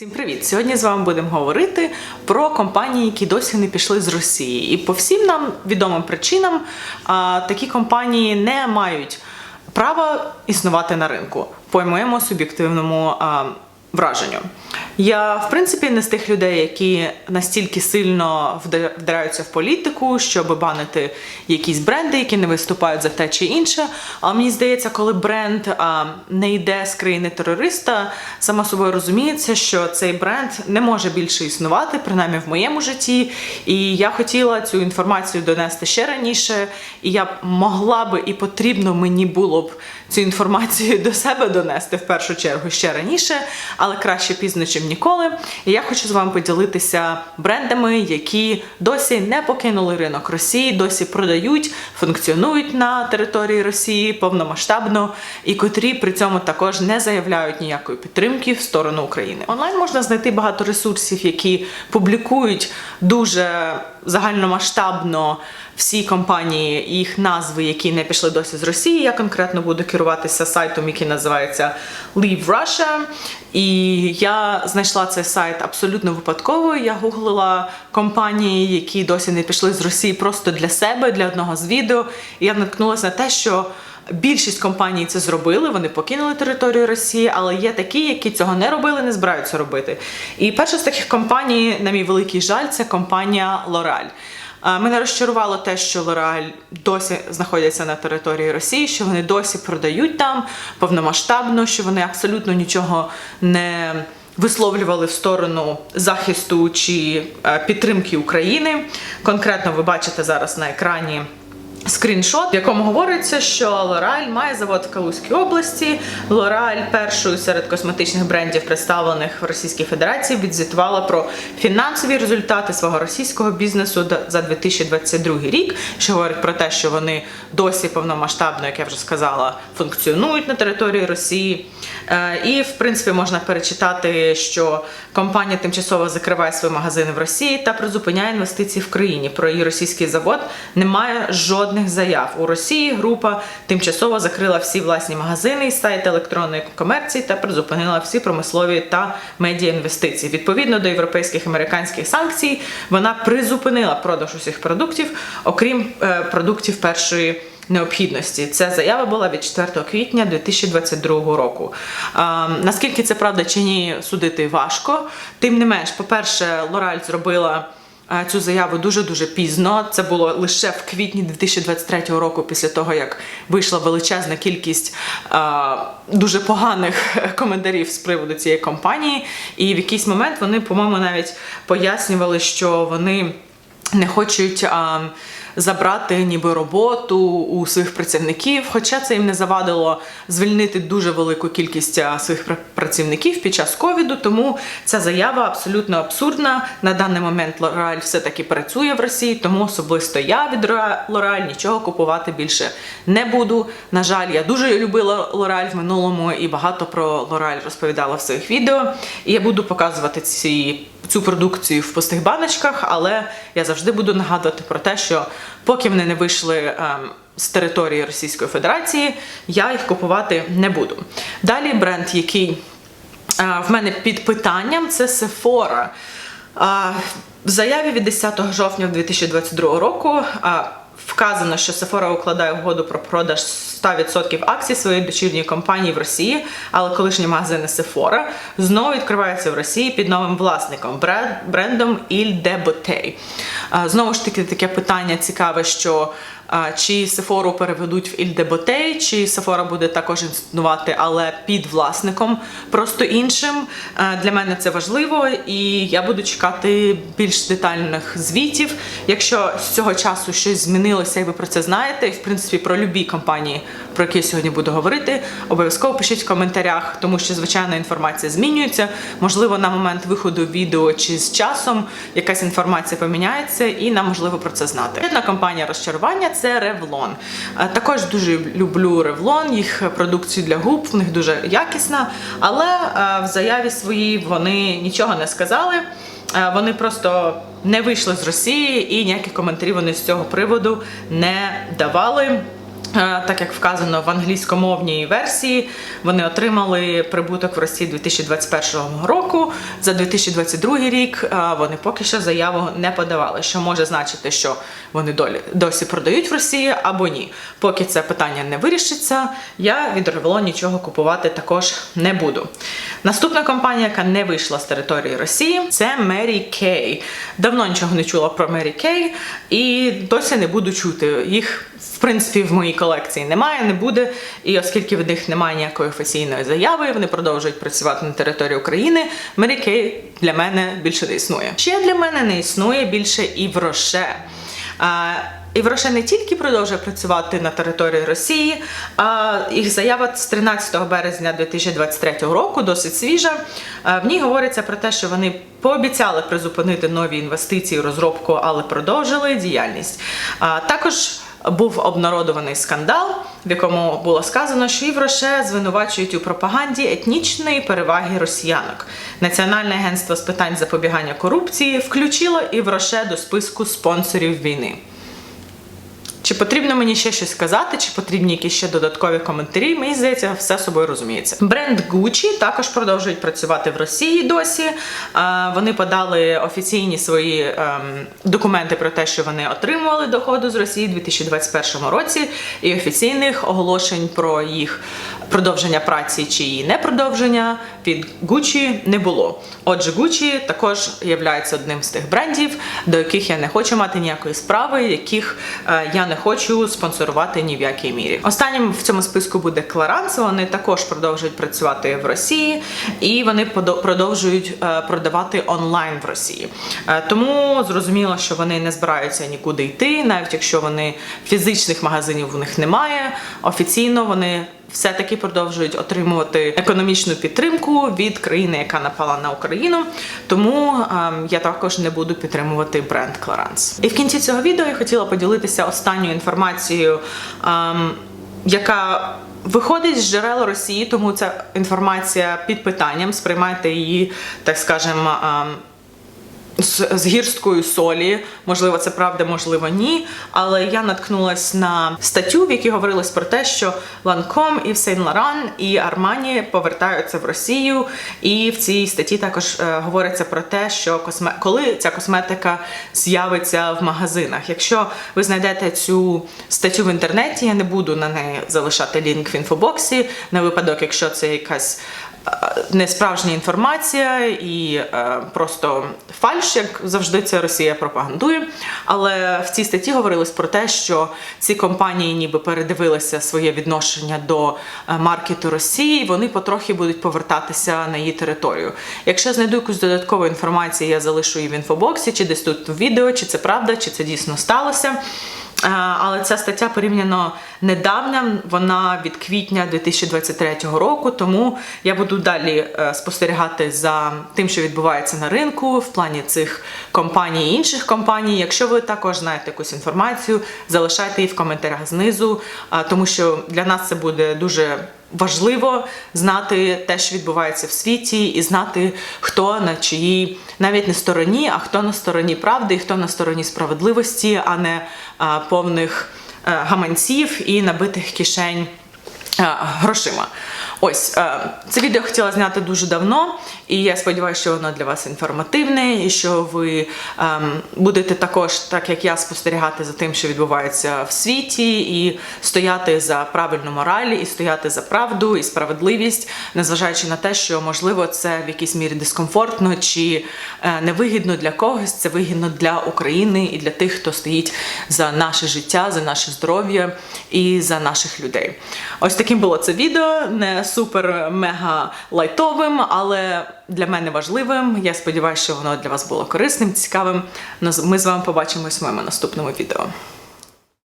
Всім привіт! Сьогодні з вами будемо говорити про компанії, які досі не пішли з Росії. І по всім нам відомим причинам такі компанії не мають права існувати на ринку, по моєму суб'єктивному враженню. Я, в принципі, не з тих людей, які настільки сильно вдираються в політику, щоб банити якісь бренди, які не виступають за те чи інше. Але мені здається, коли бренд а, не йде з країни терориста, само собою розуміється, що цей бренд не може більше існувати, принаймні в моєму житті. І я хотіла цю інформацію донести ще раніше, і я могла би і потрібно мені було б цю інформацію до себе донести в першу чергу ще раніше, але краще пізно, чим ніколи. І я хочу з вами поділитися брендами, які досі не покинули ринок Росії, досі продають, функціонують на території Росії повномасштабно, і котрі при цьому також не заявляють ніякої підтримки в сторону України. Онлайн можна знайти багато ресурсів, які публікують дуже загальномасштабно всі компанії, їх назви, які не пішли досі з Росії. Я конкретно буду керуватися сайтом, який називається Leave Russia. І я знайшла цей сайт абсолютно випадково. Я гуглила компанії, які досі не пішли з Росії просто для себе, для одного з відео. І я наткнулася на те, що. Більшість компаній це зробили, вони покинули територію Росії, але є такі, які цього не робили, не збираються робити. І перша з таких компаній, на мій великий жаль, це компанія L'Oreal. Мене розчарувало те, що Лораль досі знаходяться на території Росії, що вони досі продають там повномасштабно, що вони абсолютно нічого не висловлювали в сторону захисту чи е, підтримки України. Конкретно ви бачите зараз на екрані. Скріншот, в якому говориться, що L'Oreal має завод в Калузькій області. L'Oreal першою серед косметичних брендів, представлених в Російській Федерації, відзвітувала про фінансові результати свого російського бізнесу за 2022 рік, що говорить про те, що вони досі повномасштабно, як я вже сказала, функціонують на території Росії. Е, І, в принципі, можна перечитати, що компанія тимчасово закриває свої магазини в Росії та призупиняє інвестиції в країні. Про її російський завод немає жодних заяв. У Росії група тимчасово закрила всі власні магазини і сайти електронної комерції та призупинила всі промислові та медіа інвестиції. Відповідно до європейських і американських санкцій, вона призупинила продаж усіх продуктів, окрім е, продуктів першої необхідності. Ця заява була від 4 квітня 2022 року. А, наскільки це правда чи ні, судити важко. Тим не менш, по-перше, Лораль зробила. Цю заяву дуже дуже пізно. Це було лише в квітні 2023 року, після того як вийшла величезна кількість дуже поганих коментарів з приводу цієї компанії. І в якийсь момент вони, по-моєму, навіть пояснювали, що вони не хочуть забрати ніби роботу у своїх працівників, хоча це їм не завадило звільнити дуже велику кількість своїх пр- працівників під час ковіду. Тому ця заява абсолютно абсурдна. На даний момент L'Oreal все-таки працює в Росії, тому особисто я від Ра- L'Oreal нічого купувати більше не буду. На жаль, я дуже любила L'Oreal в минулому і багато про L'Oreal розповідала в своїх відео. І я буду показувати ці цю продукцію в пустих баночках, але я завжди буду нагадувати про те, що поки вони не вийшли ем, з території Російської Федерації, я їх купувати не буду. Далі бренд, який е, в мене під питанням, це Sephora. А, В заяві від 10 жовтня 2022 року а, вказано, що Sephora укладає угоду про продаж 100% акцій своєї дочірньої компанії в Росії, але колишні магазини Sephora знову відкриваються в Росії під новим власником бренд- брендом Il de Ботей. Знову ж таки, таке питання цікаве, що чи Sephora переведуть в Bouteille, чи Sephora буде також існувати, але під власником просто іншим. Для мене це важливо, і я буду чекати більш детальних звітів. Якщо з цього часу щось змінилося, і ви про це знаєте, і в принципі про любі компанії, про які я сьогодні буду говорити, обов'язково пишіть в коментарях, тому що звичайно інформація змінюється. Можливо, на момент виходу відео чи з часом якась інформація поміняється, і нам можливо про це знати. Одна компанія розчарування це. Е, Також дуже люблю ревлон, їх продукцію для губ, в них дуже якісна, але е, в заяві своїй вони нічого не сказали. Е, Вони просто не вийшли з Росії і ніяких коментарів вони з цього приводу не давали. Е, Так як вказано в англійськомовній версії, вони отримали прибуток в Росії 2021 року. За 2022 рік е, вони поки що заяву не подавали, що може значити, що вони долі досі продають в Росії або ні. Поки це питання не вирішиться, я від Ревело нічого купувати також не буду. Наступна компанія, яка не вийшла з території Росії, це Mary Kay. Давно нічого не чула про Mary Kay і досі не буду чути. Їх принципі в моїй колекції немає, не буде. І оскільки в них немає ніякої офіційної заяви, вони продовжують працювати на території України. Mary Kay для мене більше не існує. Ще для мене не існує більше і в Роше. І Роше не тільки продовжує працювати на території Росії, а їх заява з 13 березня 2023 року досить свіжа. В ній говориться про те, що вони пообіцяли призупинити нові інвестиції, у розробку, але продовжили діяльність. Також був обнародований скандал, в якому було сказано, що Євроше звинувачують у пропаганді етнічної переваги росіянок. Національне агентство з питань запобігання корупції включило Євроше до списку спонсорів війни. Чи потрібно мені ще щось сказати, чи потрібні якісь ще додаткові коментарі? Мені здається, все собою розуміється. Бренд Gucci також продовжують працювати в Росії досі. Е, Вони подали офіційні свої ем, документи про те, що вони отримували доходу з Росії у 2021 році, і офіційних оголошень про їх продовження праці чи її непродовження від Gucci не було. Отже, Gucci також є одним з тих брендів, до яких я не хочу мати ніякої справи, яких е, я не хочу спонсорувати ні в якій мірі. Останнім в цьому списку буде Кларанс. Вони також продовжують працювати в Росії і вони продовжують е, продавати онлайн в Росії. Е, Тому зрозуміло, що вони не збираються нікуди йти, навіть якщо вони фізичних магазинів у них немає. Офіційно вони все-таки продовжують отримувати економічну підтримку від країни, яка напала на Україну. Тому ем, я також не буду підтримувати бренд Clarins. І в кінці цього відео я хотіла поділитися останньою інформацією, ем, яка виходить з джерел Росії, тому ця інформація під питанням. Сприймайте її, так скажемо. З, з гірсткою солі. Можливо, це правда, можливо, ні. Але я наткнулась на статтю, в якій говорилось про те, що Lancome і Saint Laurent і Armani повертаються в Росію. І в цій статті також е, говориться про те, що косме... коли ця косметика з'явиться в магазинах. Якщо ви знайдете цю статтю в інтернеті, я не буду на неї залишати лінк в інфобоксі на випадок, якщо це якась несправжня інформація і е, просто фальш, як завжди це Росія пропагандує. Але в цій статті говорилось про те, що ці компанії ніби передивилися своє відношення до е, маркету Росії, вони потрохи будуть повертатися на її територію. Якщо знайду якусь додаткову інформацію, я залишу її в інфобоксі, чи десь тут в відео, чи це правда, чи це дійсно сталося. Е, Але ця стаття порівняно недавня, вона від квітня 2023 року. Тому я буду далі е, спостерігати за тим, що відбувається на ринку в плані цих компаній і інших компаній. Якщо ви також знаєте якусь інформацію, залишайте її в коментарях знизу, е, тому що для нас це буде дуже. Важливо знати те, що відбувається в світі, і знати, хто на чиїй навіть не стороні, а хто на стороні правди, і хто на стороні справедливості, а не повних а, гаманців і набитих кишень грошима. Ось е, це відео хотіла зняти дуже давно, і я сподіваюся, що воно для вас інформативне, і що ви ем, будете також, так як я, спостерігати за тим, що відбувається в світі, і стояти за правильну мораль, і стояти за правду і справедливість, незважаючи на те, що можливо це в якійсь мірі дискомфортно чи е, невигідно для когось. Це вигідно для України і для тих, хто стоїть за наше життя, за наше здоров'я і за наших людей. Ось таким було це відео. Не супер мега лайтовим, але для мене важливим. Я сподіваюся, що воно для вас було корисним, цікавим. Ми з вами побачимось в моєму наступному відео.